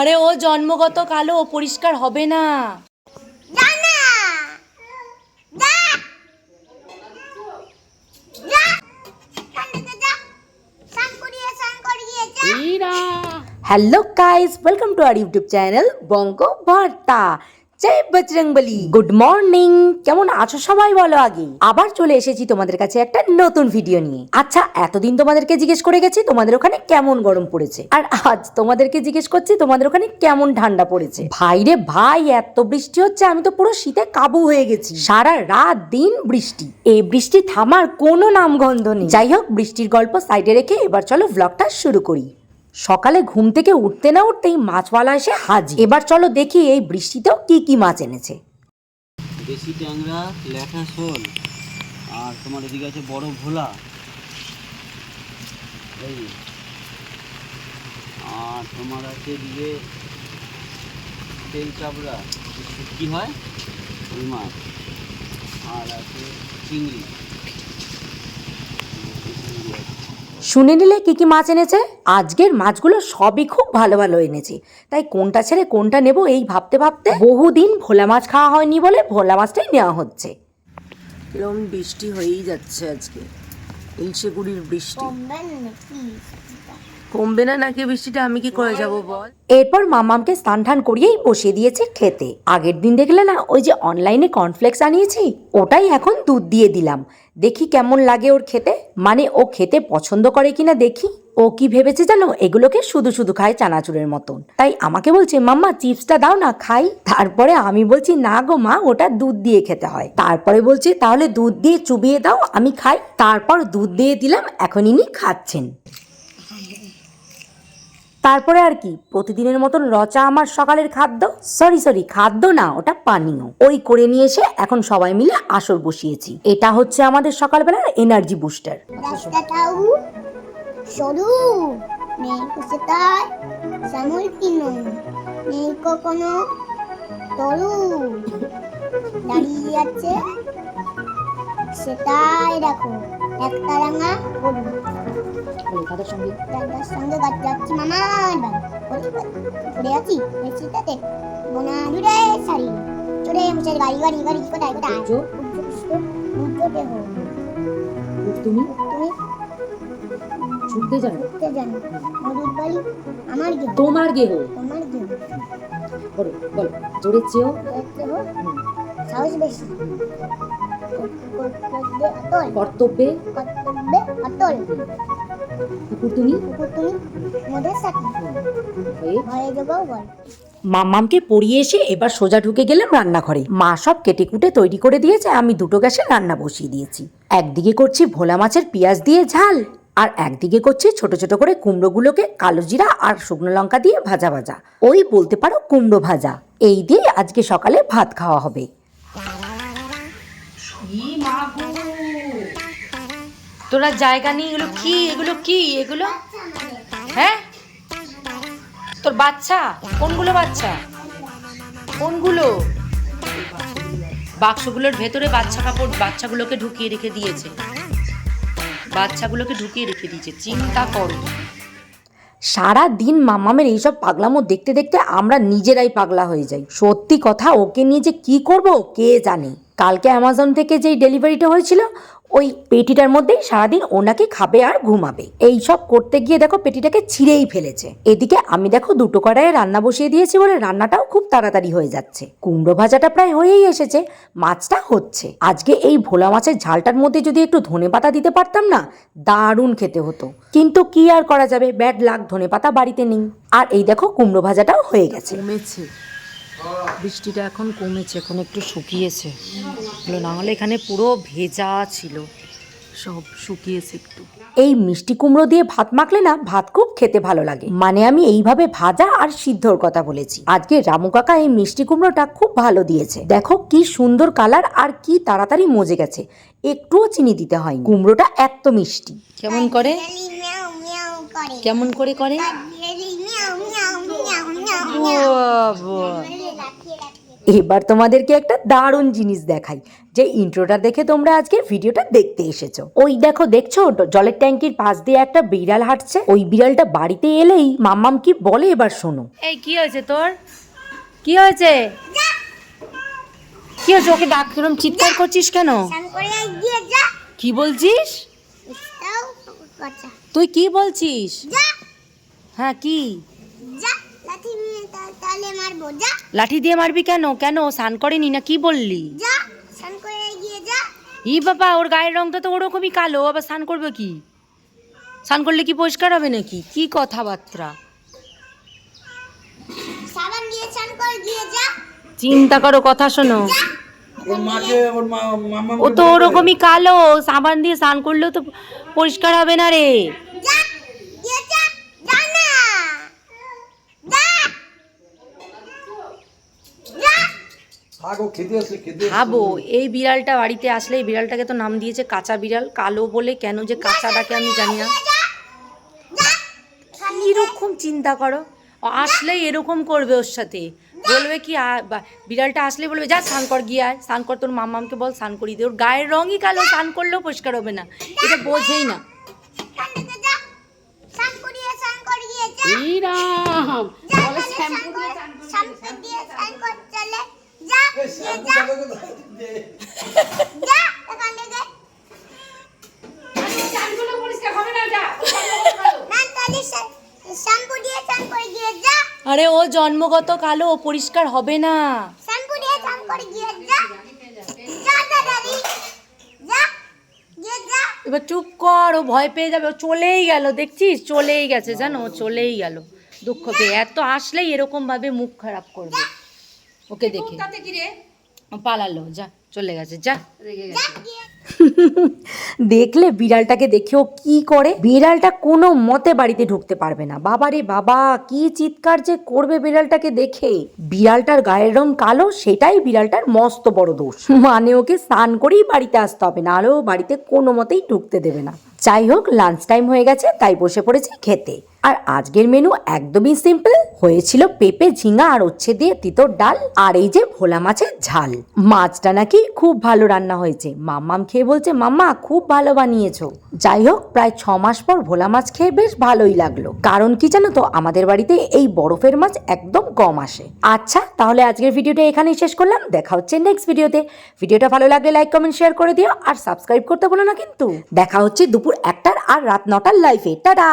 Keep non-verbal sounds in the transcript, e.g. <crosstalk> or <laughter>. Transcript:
আরে ও জন্মগত কালো ও পরিষ্কার হবে না। Hello guys welcome to our YouTube channel Banga Barta Joy Bajrangbali. Good morning কেমন আছো সবাই বলো আগে? আবার চলে এসেছি তোমাদের কাছে একটা নতুন ভিডিও নিয়ে। আচ্ছা এতদিন তোমাদেরকে জিজ্ঞেস করে গেছি তোমাদের ওখানে কেমন গরম পড়েছে। আর আজ তোমাদেরকে জিজ্ঞেস করছি তোমাদের ওখানে কেমন ঠান্ডা পড়েছে। ভাই রে ভাই, এত বৃষ্টি হচ্ছে, আমি তো পুরো শীতে কাবু হয়ে গেছি। সারা রাত দিন বৃষ্টি। এই বৃষ্টি থামার কোনো নামগন্ধ নেই। যাই হোক, বৃষ্টির গল্প সাইডে রেখে এবার চলো ব্লগটা শুরু করি। সকালে ঘুম থেকে উঠতে না উঠতেই মাছওয়ালা এসে হাজির। এবার চলো দেখি এই বৃষ্টিতেও কি কি মাছ এনেছে। দেশি ট্যাংরা, ল্যাঠা শোল, আর তোমার এদিকে আছে বড় ভোলা। এই, আর তোমার আছে এদিকে তেল চাবড়া। কি হয়? ওই মাছ। আর আছে চিংড়ি। শুনে নিলে কী কী মাছ এনেছে? আজকের মাছগুলো সবই খুব ভালো ভালো এনেছি। তাই কোনটা ছেড়ে কোনটা নেব এই ভাবতে ভাবতে বহুদিন ভোলা মাছ খাওয়া হয়নি বলে ভোলা মাছটাই নেওয়া হচ্ছে। এরকম বৃষ্টি হয়েই যাচ্ছে আজকে। ইলশেগুড়ির বৃষ্টি। কমবে না নাকি বৃষ্টিটা? আমি কি করে যাব বল? এরপর মামামকে স্নান টান করিয়েই বসিয়ে দিয়েছে খেতে। আগের দিন দেখলে না, ওই যে অনলাইনে কর্নফ্লেক্স আনিয়েছি, ওটাই এখন দুধ দিয়ে দিলাম। দেখি কেমন লাগে ওর খেতে। মানে ও খেতে পছন্দ করে কিনা দেখি। ও কি ভেবেছে জানো? এগুলোকে শুধু শুধু খায় চানাচুরের মতন। তাই আমাকে বলছে, মাম্মা, চিপসটা দাও না, খাই। তারপরে আমি বলছি, না গো মা, ওটা দুধ দিয়ে খেতে হয়। তারপরে বলছে, তাহলে দুধ দিয়ে চুবিয়ে দাও, আমি খাই। তারপর দুধ দিয়ে দিলাম, এখন ইনি খাচ্ছেন। তারপরে আর কি, প্রতিদিনের মতন রচা আমার সকালের খাদ্য। সরি সরি খাদ্য না, ওটা পানীয়। ওই করে নিয়ে এসে এখন সবাই মিলে আসর বসিয়েছি। এটা হচ্ছে আমাদের সকালবেলার এনার্জি বুস্টার দাঁড়িয়ে আছে, সেটাই দেখো একটা রাঙা দাদার সঙ্গে গাছ যাচ্ছি মামার বাড়ি ঘুরে আছি বেশিটাতে মোনা জুড়ে শাড়ি চড়ে বসে গাড়ি গাড়ি গাড়ি কোথায় কোথায় দেহ তুমি তুমি ছুটতে জানো ঘুরতে জানো মধুর বাড়ি আমার গেহ তোমার গেহ তোমার গেহ বলো বলো জোরে হো সাহস বেশি কর্তব্যে কর্তব্যে অটল কুকুর তুমি? কুকুর তুমি ভয়ে যোগাও বল মামামকে পড়িয়ে এসে এবার সোজা ঢুকে গেলাম রান্নাঘরে। মা সব কেটে কুটে তৈরি করে দিয়েছে আমি দুটো গ্যাসে রান্না বসিয়ে দিয়েছি। একদিকে করছি ভোলা মাছের পেঁয়াজ দিয়ে ঝাল আর একদিকে করছি ছোট ছোট করে কুমড়োগুলোকে কালো জিরা আর শুকনো লঙ্কা দিয়ে ভাজা ভাজা। ওই বলতে পারো কুমড়ো ভাজা। এই দিয়ে আজকে সকালে ভাত খাওয়া হবে। তোরা জায়গা নেই এগুলো কি? এগুলো কি? এগুলো? হ্যাঁ? তোর বাচ্চা? কোনগুলো বাচ্চা? কোনগুলো? বাক্সগুলোর ভেতরে বাচ্চা কাপড় বাচ্চাগুলোকে ঢুকিয়ে রেখে দিয়েছে। বাচ্চাগুলোকে ঢুকিয়ে রেখে দিয়েছে। চিন্তা করো। সারা দিন মামামের এইসব পাগলামো দেখতে দেখতে আমরা নিজেরাই পাগলা হয়ে যাই। সত্যি কথা, ওকে নিয়ে যে কি করব কে জানে? কালকে অ্যামাজন থেকে যেই ডেলিভারিটা হয়েছিল, ওই পেটিটার মধ্যেই সারাদিন ওনাকে খাবে আর ঘুমাবে। এই সব করতে গিয়ে দেখো পেটিটাকে ছিঁড়েই ফেলেছে। এদিকে আমি দেখো দুটো কড়াইয়ে রান্না বসিয়ে দিয়েছি বলে রান্নাটাও খুব তাড়াতাড়ি হয়ে যাচ্ছে। কুমড়ো ভাজাটা প্রায় হয়েই এসেছে, মাছটা হচ্ছে। আজকে এই ভোলা মাছের ঝালটার মধ্যে যদি একটু ধনে পাতা দিতে পারতাম না, দারুণ খেতে হতো। কিন্তু কি আর করা যাবে? ব্যাড লাগ ধনে পাতা বাড়িতে নেই। আর এই দেখো কুমড়ো ভাজাটাও হয়ে গেছে। বৃষ্টিটা এখন কমেছে এখন একটু শুকিয়েছে। হলো না হলে এখানে পুরো ভেজা ছিল সব শুকিয়েছে একটু। এই মিষ্টি কুমড়ো দিয়ে ভাত মাখলে না ভাত খুব খেতে ভালো লাগে। মানে আমি এইভাবে ভাজা আর সিদ্ধর কথা বলেছি। আজকে রামু কাকা এই মিষ্টি কুমড়োটা খুব ভালো দিয়েছে। দেখো কি সুন্দর কালার আর কি তাড়াতাড়ি মজে গেছে। একটুও চিনি দিতে হয় কুমড়োটা এত মিষ্টি। কেমন করে? কেমন করে করে? বাবা। এবার তোমাদেরকে একটা দারুণ জিনিস দেখাই। যে ইন্ট্রোটা দেখে তোমরা আজকে ভিডিওটা দেখতে এসেছ। ওই দেখো দেখছ? জলের ট্যাঙ্কির পাশ দিয়ে একটা বিড়াল হাঁটছে। ওই বিড়ালটা বাড়িতে এলেই মাম্মাম কি বলে এবার শোনো। এই কি হয়েছে তোর? কি হয়েছে? কি হয়েছে? ওকে ডাক কিরম চিৎকার করছিস কেন? স্নান করে গিয়ে যা কি বলছিস তুই কি বলছিস? হ্যাঁ কি যা লাঠি নিয়ে তা- তাহলে মারবো যা। লাঠি দিয়ে মারবি কেন? কেন? স্নান করেনি না কি বললি? যা স্নান করে গিয়ে যা। ই বাবা ওর গায়ের রংটা তো ওরকমই কালো আবার স্নান করবে কি? স্নান করলে কি পরিষ্কার হবে নাকি? কি কথাবার্তা? সাবান দিয়ে স্নান করে গিয়ে যা। চিন্তা করো কথা শোনো। ও তো ওরকমই কালো সাবান দিয়ে স্নান করলেও তো পরিষ্কার হবে না রে যা গিয়ে যা যা না যা যা থাকো খেতে আসলে খেতে ভাবো এই বিড়ালটা বাড়িতে আসলে এই বিড়ালটাকে তো নাম দিয়েছে কাঁচা বিড়াল কালো বলে কেন যে কাঁচা ডাকে আমি জানি না। এরকম চিন্তা করো ও আসলেই এরকম করবে ওর সাথে। বলবে কি বিড়ালটা আসলে বলবে যা স্নান কর গিয়ে আয় স্নান কর তোর মামামকে বল স্নান করিয়ে দে। ওর গায়ের রঙই কালো স্নান করলেও পরিষ্কার হবে না। এটা বোঝেই না। আরে ও জন্মগত কালো পরিষ্কার হবে না। এবার চুপ কর, ও ভয় পেয়ে যাবে, ও চলেই গেল, দেখছিস? চলেই গেছে, জানো? ও চলেই গেল দুঃখ পেয়ে এত আসলেই এরকম ভাবে মুখ খারাপ করবে। ওকে দেখে। পালালো যা চলে গেছে যা। যা গিয়ে <laughs> দেখলে বিড়ালটাকে দেখে ও কি করে? বিড়ালটা কোনো মতে বাড়িতে ঢুকতে পারবে না। বাবারে বাবা কি চিৎকার যে করবে বিড়ালটাকে দেখে। বিড়ালটার গায়ের রং কালো সেটাই বিড়ালটার মস্ত বড় দোষ। মানে ওকে স্নান করেই বাড়িতে আসতে হবে না আরও বাড়িতে কোনো মতেই ঢুকতে দেবে না। যাই হোক লাঞ্চ টাইম হয়ে গেছে তাই বসে পড়েছি খেতে। আর আজকের মেনু একদমই সিম্পল হয়েছিল পেঁপে, ঝিঙা আর উচ্ছে দিয়ে তিতর ডাল আর এই যে ভোলা মাছের ঝাল। মাছটা নাকি খুব ভালো রান্না হয়েছে। মাম্মাম খেয়ে বলছে, মাম্মা, খুব ভালো বানিয়েছো। যাই হোক, প্রায় ছ মাস পর ভোলা মাছ খেয়ে বেশ ভালোই লাগল। কারণ কি জানো তো, আমাদের বাড়িতে এই বরফের মাছ একদম কম আসে। আচ্ছা তাহলে আজকের ভিডিওটা এখানেই শেষ করলাম। দেখা হচ্ছে নেক্সট ভিডিওতে ভিডিওটা ভালো লাগলে লাইক কমেন্ট শেয়ার করে দিও আর সাবস্ক্রাইব করতে বলো না কিন্তু। দেখা হচ্ছে দুপুর একটার আর রাত নটার লাইফে টাটা!